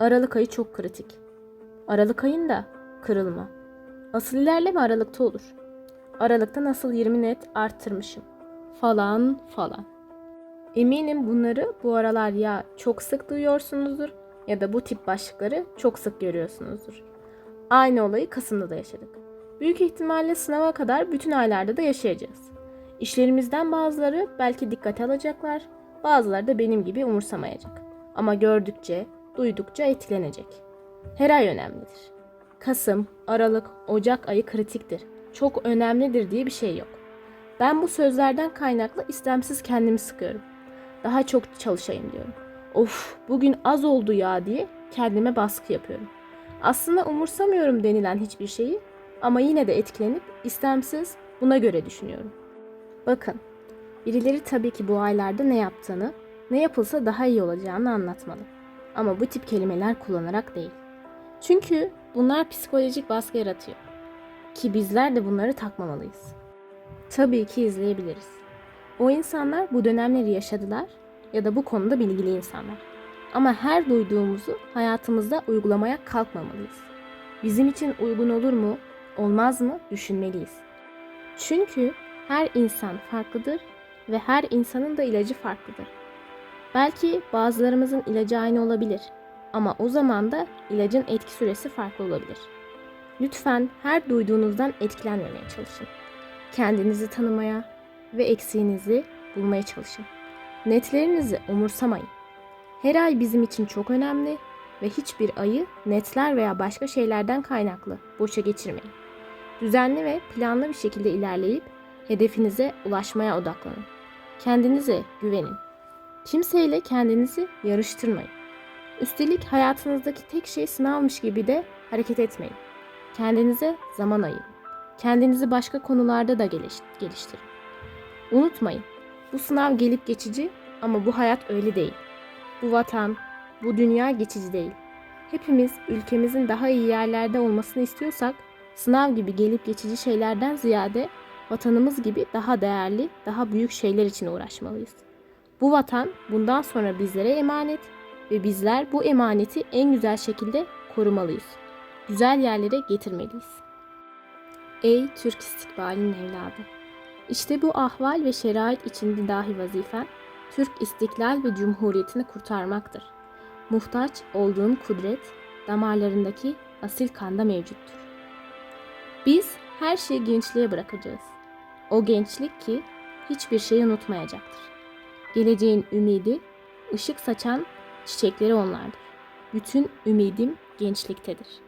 Aralık ayı çok kritik. Aralık ayında kırılma. Asıl ilerleme Aralık'ta olur. Aralık'ta nasıl 20 net arttırmışım. Falan falan. Eminim bunları bu aralar ya çok sık duyuyorsunuzdur ya da bu tip başlıkları çok sık görüyorsunuzdur. Aynı olayı Kasım'da da yaşadık. Büyük ihtimalle sınava kadar bütün aylarda da yaşayacağız. İşlerimizden bazıları belki dikkate alacaklar, bazıları da benim gibi umursamayacak. Ama gördükçe, duydukça etkilenecek. Her ay önemlidir. Kasım, Aralık, Ocak ayı kritiktir. Çok önemlidir diye bir şey yok. Ben bu sözlerden kaynaklı istemsiz kendimi sıkıyorum. Daha çok çalışayım diyorum. Of bugün az oldu ya diye kendime baskı yapıyorum. Aslında umursamıyorum denilen hiçbir şeyi ama yine de etkilenip istemsiz buna göre düşünüyorum. Bakın, birileri tabii ki bu aylarda ne yaptığını, ne yapılsa daha iyi olacağını anlatmalı. Ama bu tip kelimeler kullanarak değil. Çünkü bunlar psikolojik baskı yaratıyor. Ki bizler de bunları takmamalıyız. Tabii ki izleyebiliriz. O insanlar bu dönemleri yaşadılar ya da bu konuda bilgili insanlar. Ama her duyduğumuzu hayatımızda uygulamaya kalkmamalıyız. Bizim için uygun olur mu, olmaz mı düşünmeliyiz. Çünkü her insan farklıdır ve her insanın da ilacı farklıdır. Belki bazılarımızın ilacı aynı olabilir ama o zaman da ilacın etki süresi farklı olabilir. Lütfen her duyduğunuzdan etkilenmemeye çalışın. Kendinizi tanımaya ve eksiğinizi bulmaya çalışın. Netlerinizi umursamayın. Her ay bizim için çok önemli ve hiçbir ayı netler veya başka şeylerden kaynaklı boşa geçirmeyin. Düzenli ve planlı bir şekilde ilerleyip hedefinize ulaşmaya odaklanın. Kendinize güvenin. Kimseyle kendinizi yarıştırmayın. Üstelik hayatınızdaki tek şey sınavmış gibi de hareket etmeyin. Kendinize zaman ayırın. Kendinizi başka konularda da geliş- geliştirin. Unutmayın, bu sınav gelip geçici ama bu hayat öyle değil. Bu vatan, bu dünya geçici değil. Hepimiz ülkemizin daha iyi yerlerde olmasını istiyorsak sınav gibi gelip geçici şeylerden ziyade vatanımız gibi daha değerli, daha büyük şeyler için uğraşmalıyız. Bu vatan bundan sonra bizlere emanet ve bizler bu emaneti en güzel şekilde korumalıyız. Güzel yerlere getirmeliyiz. Ey Türk istikbalinin evladı! İşte bu ahval ve şerait içinde dahi vazifen, Türk istiklal ve cumhuriyetini kurtarmaktır. Muhtaç olduğun kudret, damarlarındaki asil kanda mevcuttur. Biz her şeyi gençliğe bırakacağız. O gençlik ki hiçbir şeyi unutmayacaktır. Geleceğin ümidi, ışık saçan çiçekleri onlardır. Bütün ümidim gençliktedir.''